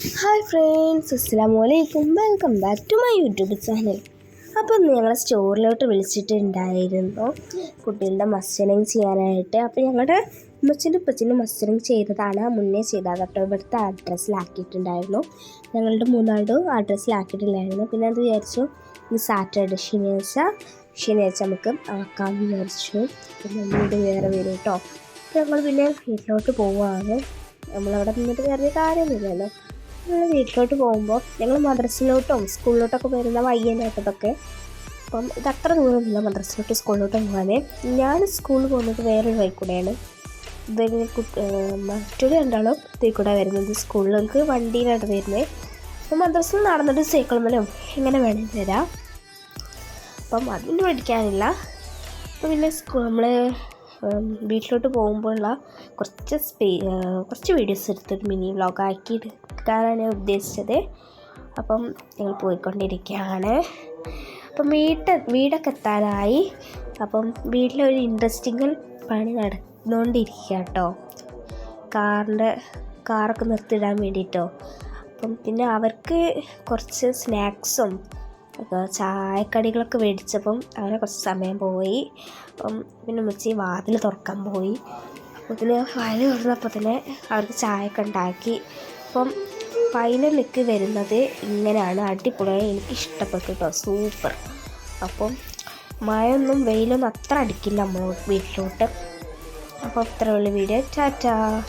Hi friends അസ്സാം വലൈക്കും welcome back to my YouTube channel അപ്പോൾ ഞങ്ങളെ സ്റ്റോറിലോട്ട് വിളിച്ചിട്ടുണ്ടായിരുന്നു. കുട്ടികളുടെ മസ്റ്ററിങ് ചെയ്യാനായിട്ട്. അപ്പോൾ ഞങ്ങളുടെ ഉമ്മച്ചന്റെ ഉപ്പച്ചന്റെ മസ്റ്ററിങ് ചെയ്തതാണ്. മുന്നേ ചെയ്തത് അപ്പോൾ ഇവിടുത്തെ അഡ്രസ്സിലാക്കിയിട്ടുണ്ടായിരുന്നു ഞങ്ങളുടെ മൂന്നാളുടെ അഡ്രസ്സിലാക്കിയിട്ടുണ്ടായിരുന്നു പിന്നെ അത് വിചാരിച്ചു ഈ സാറ്റർഡേ ശനിയാഴ്ച. ശനിയാഴ്ച നമുക്ക് ആക്കാമെന്ന് വിചാരിച്ചു. പിന്നെ വീട് വേറെ വരും കേട്ടോ അപ്പോൾ ഞങ്ങൾ പിന്നെ വീട്ടിലോട്ട് പോവുകയാണ്. നമ്മളവിടെ നിന്നിട്ട് വേറെ കാര്യമൊന്നുമില്ലല്ലോ. വീട്ടിലോട്ട് പോകുമ്പോൾ ഞങ്ങൾ മദ്രസിലോട്ടും സ്കൂളിലോട്ടൊക്കെ വരുന്ന വയ്യനായിട്ടതൊക്കെ അപ്പം ഇത് അത്ര ദൂരമില്ല മദ്രസിലോട്ട് സ്കൂളിലോട്ട് പോകാനെ. ഞാൻ സ്കൂളിൽ പോകുന്നത് വേറൊരു വൈക്കൂടെയാണ് വരുന്ന ഇവർ മറ്റൊരു രണ്ടാളും തീക്കൂടെ കൂടെ വരുന്നത് സ്കൂളിലേക്ക് വണ്ടിയിലാണ് വരുന്നത്. അപ്പം മദ്രസിൽ നടന്നിട്ട് സൈക്കിളുമ്മലും എങ്ങനെ വേണമെങ്കിൽ വരാം. അപ്പം അതിന് പഠിക്കാനില്ല അപ്പം പിന്നെ സ്കൂൾ നമ്മൾ വീട്ടിലോട്ട് പോകുമ്പോഴുള്ള കുറച്ച് സ്പേ കുറച്ച് വീഡിയോസ് എടുത്തിട്ട് മിനി വ്ളോഗ് ആക്കി എടുക്കാനാണ് ഞാൻ ഉദ്ദേശിച്ചത്. അപ്പം ഞങ്ങൾ പോയിക്കൊണ്ടിരിക്കുകയാണ്. അപ്പം വീട്ട് വീടൊക്കെ എത്താനായി. അപ്പം വീട്ടിലൊരു ഇൻട്രസ്റ്റിംഗ് പണി നടന്നുകൊണ്ടിരിക്കുക കേട്ടോ കാറിന്റെ കാറൊക്കെ നിർത്തിയിടാൻ വേണ്ടിയിട്ടോ. അപ്പം പിന്നെ അവർക്ക് കുറച്ച് സ്നാക്സും ചായക്കടികളൊക്കെ മേടിച്ചപ്പം അങ്ങനെ കുറച്ച് സമയം പോയി. അപ്പം പിന്നെ ഉമ്മച്ചി വാതിൽ തുറക്കാൻ പോയി. അപ്പോൾ പിന്നെ വാതിൽ തുറന്നപ്പോൾ തന്നെ അവർക്ക് ചായയൊക്കെ ഉണ്ടാക്കി. അപ്പം ഫൈനൽ ലുക്ക് വരുന്നത് ഇങ്ങനെയാണ്. അടിപൊളിയായി. എനിക്ക് ഇഷ്ടപ്പെട്ടു കേട്ടോ സൂപ്പർ. അപ്പം മഴയൊന്നും വെയിലൊന്നും അത്ര അടിക്കില്ല നമ്മൾ വീട്ടിലോട്ട്. അപ്പോൾ അത്ര ഉള്ള വീഡിയോ ടാറ്റാ.